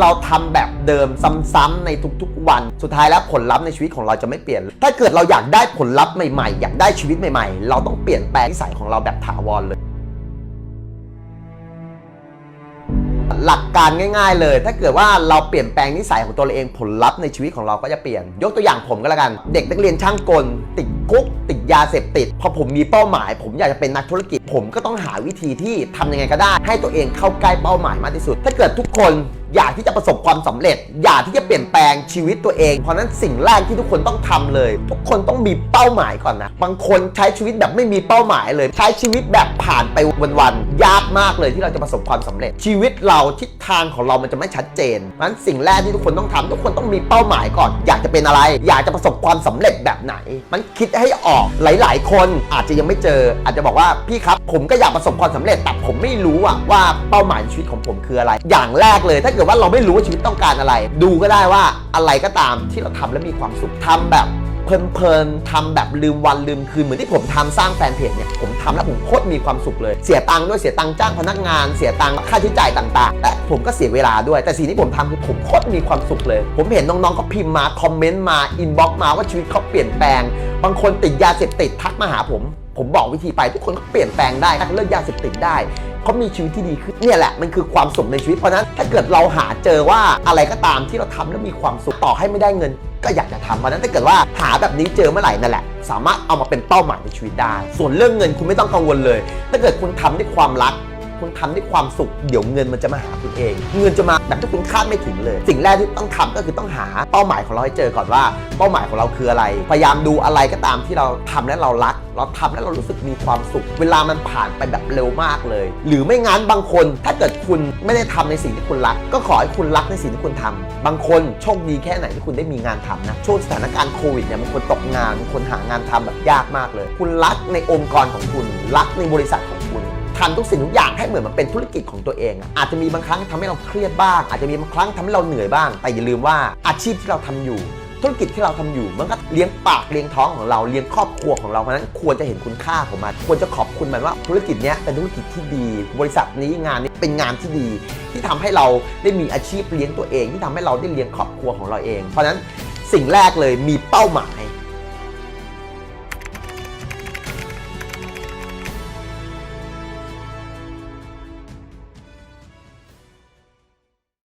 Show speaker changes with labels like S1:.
S1: เราทำแบบเดิมซ้ำๆในทุกๆวัน สุดท้ายแล้วผลลัพธ์ในชีวิตของเราจะไม่เปลี่ยน ถ้าเกิดเราอยากได้ผลลัพธ์ใหม่ๆ อยากได้ชีวิตใหม่ๆ เราต้องเปลี่ยนแปลงนิสัยของเราแบบถาวรเลย หลักการง่าย ๆ เลย ถ้าเกิดว่าเราเปลี่ยนแปลงนิสัยของตัวเราเองผลลัพธ์ในชีวิตของเราก็จะเปลี่ยน ยกตัวอย่างผมก็แล้วกัน เด็กนักเรียนช่างกล ติดคุกติดยาเสพติด พอผมมีเป้าหมาย ผมอยากจะเป็นนักธุรกิจ ผมก็ต้องหาวิธีที่ทำยังไงก็ได้ ให้ตัวเองเข้าใกล้เป้าหมายมากที่สุด ถ้าเกิดทุกคน อยากที่จะประสบความสำเร็จ อยากที่จะเปลี่ยนแปลงชีวิตตัวเอง เพราะนั้นสิ่งแรกที่ทุกคนต้องทำเลย ทุกคนต้องมีเป้าหมายก่อนนะ บางคนใช้ชีวิตแบบไม่มีเป้าหมายเลย ใช้ชีวิตแบบผ่านไปวันๆ ยากมากเลยที่เราจะประสบความสำเร็จ ชีวิตเราทิศทางของเรามันจะไม่ชัดเจนเพราะนั้นสิ่งแรกที่ทุกคนต้องทำทุกคนต้องมีเป้าหมายก่อน อยากจะเป็นอะไร อยากจะประสบความสำเร็จแบบไหน มันคิดให้ออก หลาย ๆ คนอาจจะยังไม่เจอ อาจจะบอกว่าพี่ครับ ผมก็อยากประสบความสำเร็จแต่ผมไม่รู้อะว่าเป้าหมายชีวิตของผมคืออะไร อย่างแรกเลยถ้าเกิดว่าเราไม่รู้ว่าชีวิตต้องการอะไร ดูก็ได้ว่าอะไรก็ตามที่เราทำแล้วมีความสุขทำแบบเพลินๆทำแบบลืมวันลืมคืนเหมือนที่ผมทำสร้างแฟนเพจเนี่ยผมทำแล้วผมโคตรมีความสุขเลย เสียตังค์ด้วยเสียตังค์จ้างพนักงาน เสียตังค์ค่าใช้จ่ายต่างๆ และผมก็เสียเวลาด้วย แต่สิ่งที่ผมทำคือผมโคตรมีความสุขเลย ผมเห็นน้องๆก็พิมพ์มาคอมเมนต์มาอินบ็อกซ์มาว่าชีวิตเขาเปลี่ยนแปลง บางคนติดยาเสพติดทักมาหาผม ผมบอกวิธีไปทุกคนก็เปลี่ยนแปลงได้เลิกยาเสพติดได้ เขามีชีวิตที่ดีขึ้นเนี่ยแหละมันคือความสุขในชีวิตเพราะนั้นถ้าเกิดเราหาเจอว่าอะไรก็ตามที่เราทำแล้วมีความสุขต่อให้ไม่ได้เงิน ก็อยากจะทำเพราะฉะนั้นถ้าเกิดว่าหาแบบนี้เจอเมื่อไหร่นั่นแหละสามารถเอามาเป็นเป้าหมายในชีวิตได้ ส่วนเรื่องเงินคุณไม่ต้องกังวลเลย ถ้าเกิดคุณทำด้วยความรัก คุณทำด้วยความสุข เดี๋ยวเงินมันจะมาหาคุณเอง เงินจะมาแบบที่คุณคาดไม่ถึงเลย สิ่งแรกที่ต้องทำก็คือต้องหาเป้าหมายของเราให้เจอก่อนว่า เป้าหมายของเราคืออะไร พยายามดูอะไรก็ตามที่เราทำแล้วเรารัก เราทำแล้วเรารู้สึกมีความสุข เวลามันผ่านไปแบบเร็วมากเลย หรือไม่งั้นบางคน ถ้าเกิดคุณไม่ได้ทำในสิ่งที่คุณรัก ก็ขอให้คุณรักในสิ่งที่คุณทำบางคนโชคดีแค่ไหนที่คุณได้มีงานทำนะช่วงสถานการณ์โควิดเนี่ยบางคนตกงานบางคนหางานทำแบบยากมากเลย คุณรักในองค์กรของคุณรักในบริษัทของ ทำทุกสิ่งทุกอย่างให้เหมือนมันเป็นธุรกิจของตัวเองอาจจะมีบางครั้งทำให้เราเครียดบ้าง อาจจะมีบางครั้งทำให้เราเหนื่อยบ้าง แต่อย่าลืมว่าอาชีพที่เราทำอยู่ ธุรกิจที่เราทำอยู่ มันก็เลี้ยงปากเลี้ยงท้องของเราเลี้ยงครอบครัวของเราเพราะนั้นควรจะเห็นคุณค่าของมันควรจะขอบคุณมันว่าธุรกิจเนี้ยเป็นธุรกิจที่ดี บริษัทนี้งานนี้เป็นงานที่ดี ที่ทำให้เราได้มีอาชีพเลี้ยงตัวเอง ที่ทำให้เราได้เลี้ยงครอบครัวของเราเอง เพราะนั้นสิ่งแรกเลยมีเป้าหมาย